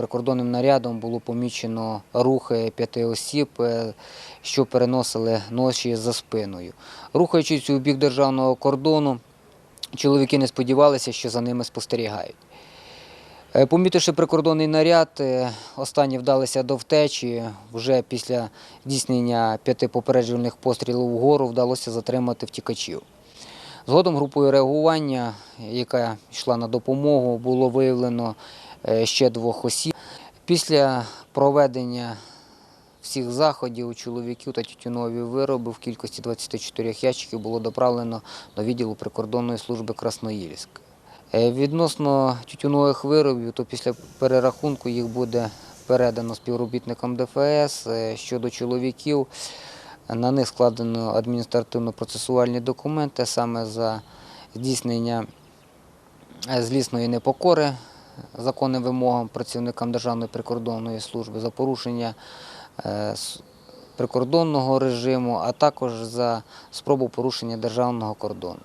прикордонним нарядом було помічено рухи п'яти осіб, е, що переносили ноші за спиною. Рухаючись у бік державного кордону, чоловіки не сподівалися, що за ними спостерігають. Е, Помітивши прикордонний наряд, е, останні вдалися до втечі. Вже після здійснення п'яти попереджувальних пострілів вгору вдалося затримати втікачів. Згодом групою реагування, яка йшла на допомогу, було виявлено ще двох осіб. Після проведення всіх заходів у чоловіків та тютюнові вироби в кількості 24 ящиків було доправлено до відділу прикордонної служби Красноїльськ. Е, Відносно тютюнових виробів, то після перерахунку їх буде передано співробітникам ДФС. Е, Щодо чоловіків, на них складено адміністративно-процесуальні документи саме за здійснення е, злісної непокори законним вимогам працівникам Державної прикордонної служби, за порушення е, прикордонного режиму, а також за спробу порушення державного кордону.